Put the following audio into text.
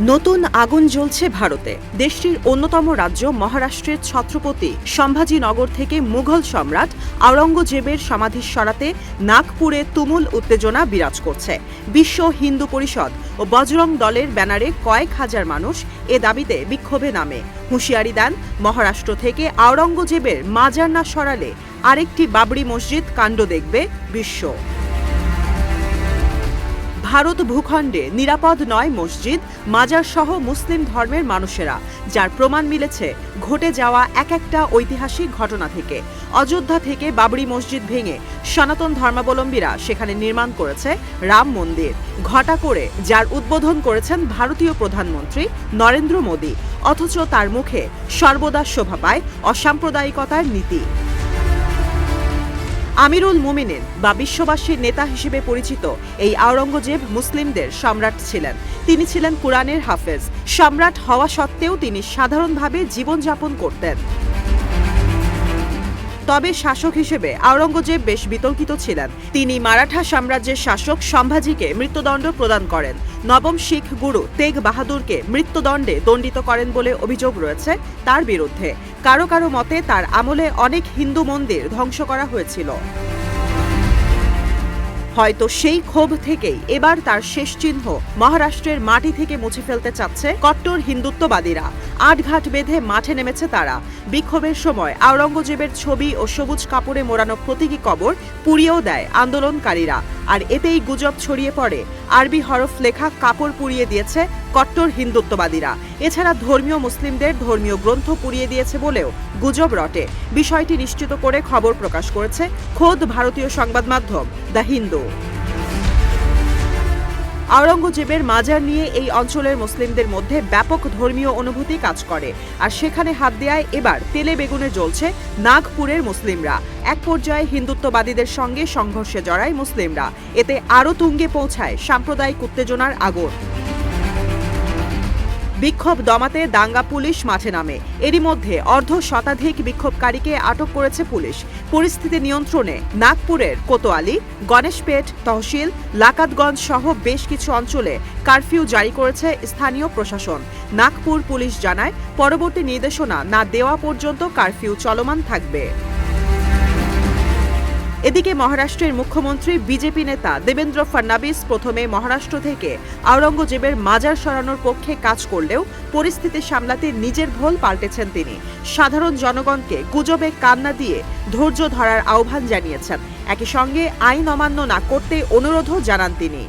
নতুন আগুন জ্বলছে ভারতে। দেশটির অন্যতম রাজ্য মহারাষ্ট্রের ছত্রপতি সম্ভাজিনগর থেকে মুঘল সম্রাট আওরঙ্গজেবের সমাধি সরাতে নাগপুরে তুমুল উত্তেজনা বিরাজ করছে। বিশ্ব হিন্দু পরিষদ ও বজরং দলের ব্যানারে কয়েক হাজার মানুষ এ দাবিতে বিক্ষোভে নামে। হুঁশিয়ারি দেন মহারাষ্ট্র থেকে আওরঙ্গজেবের মাজার না সরালে আরেকটি বাবরি মসজিদ কাণ্ড দেখবে বিশ্ব। ভারত ভূখণ্ডে নিরাপদ নয় মসজিদ, মাজার সহ মুসলিম ধর্মের মানুষেরা, যার প্রমাণ মিলেছে ঘটে যাওয়া এক একটা ঐতিহাসিক ঘটনা থেকে। অযোধ্যা থেকে বাবরি মসজিদ ভেঙে সনাতন ধর্মাবলম্বীরা সেখানে নির্মাণ করেছে রাম মন্দির। ঘটা করে যার উদ্বোধন করেছেন ভারতীয় প্রধানমন্ত্রী নরেন্দ্র মোদী, অথচ তার মুখে সর্বদা শোভা পায় অসাম্প্রদায়িকতার নীতি। আমিরুল মুমিনিন বা বিশ্ববাসীর নেতা হিসেবে পরিচিত এই আওরঙ্গজেব মুসলিমদের সম্রাট ছিলেন। তিনি ছিলেন কোরআনের হাফেজ। সম্রাট হওয়া সত্ত্বেও তিনি সাধারণভাবে জীবনযাপন করতেন। তবে শাসক হিসেবে আওরঙ্গজেব বেশ বিতর্কিত ছিলেন। তিনি মারাঠা সাম্রাজ্যের শাসক সম্ভাজিকে মৃত্যুদণ্ড প্রদান করেন। নবম শিখ গুরু তেগ বাহাদুরকে মৃত্যুদণ্ডে দণ্ডিত করেন বলে অভিযোগ রয়েছে তার বিরুদ্ধে। কারও কারও মতে তার আমলে অনেক হিন্দু মন্দির ধ্বংস করা হয়েছিল। হয়তো সেই ক্ষোভ থেকেই এবার তার শেষ চিহ্ন মহারাষ্ট্রের মাটি থেকে মুছে ফেলতে চাচ্ছে কট্টর হিন্দুত্ববাদীরা। আটঘাট বেঁধে মাঠে নেমেছে তারা। বিক্ষোভের সময় আওরঙ্গজেবের ছবি ও সবুজ কাপড়ে মোড়ানো প্রতীকী কবর পুড়িয়েও দেয় আন্দোলনকারীরা। আর এতেই গুজব ছড়িয়ে পড়ে। আরবি হরফ লেখা কাপড় পুড়িয়ে দিয়েছে কট্টর হিন্দুত্ববাদীরা। এছাড়া ধর্মীয় মুসলিমদের ধর্মীয় গ্রন্থ পুড়িয়ে দিয়েছে বলেও গুজব রটে। বিষয়টি নিশ্চিত করে খবর প্রকাশ করেছে খোদ ভারতীয় সংবাদ মাধ্যম। দ্য হিন্দু। আওরঙ্গজেবের মাজার নিয়ে এই অঞ্চলের মুসলিমদের মধ্যে ব্যাপক ধর্মীয় অনুভূতি কাজ করে। আর সেখানে হাত দেয়ায় এবার তেলে বেগুনে জ্বলছে নাগপুরের মুসলিমরা। এক পর্যায়ে হিন্দুত্ববাদীদের সঙ্গে সংঘর্ষে জড়ায় মুসলিমরা। এতে আরও তুঙ্গে পৌঁছায় সাম্প্রদায়িক উত্তেজনার আগুন। বিক্ষোভ দমাতে দাঙ্গা পুলিশ মাঠে নামে। এরই মধ্যে অর্ধ শতাধিক বিক্ষোভকারীকে আটক করেছে পুলিশ। পরিস্থিতি নিয়ন্ত্রণে নাগপুরের কোতোয়ালি, গণেশপেট, তহসিল, লাকাতগঞ্জ সহ বেশ কিছু অঞ্চলে কারফিউ জারি করেছে স্থানীয় প্রশাসন। নাগপুর পুলিশ জানায়, পরবর্তী নির্দেশনা না দেওয়া পর্যন্ত কারফিউ চলমান থাকবে। এদিকে মহারাষ্ট্রের মুখ্যমন্ত্রী, বিজেপি নেতা দেবেন্দ্র ফডনাবিস প্রথমে মহারাষ্ট্র থেকে আওরঙ্গজেবের মাজার সরানোর পক্ষে কাজ করলেও পরিস্থিতি সামলাতে নিজের ভোল পাল্টেছেন তিনি। সাধারণ জনগণকে গুজবে কান্না দিয়ে ধৈর্য ধরার আহ্বান জানিয়েছেন। একই সঙ্গে আইন অমান্য না করতে অনুরোধও জানান তিনি।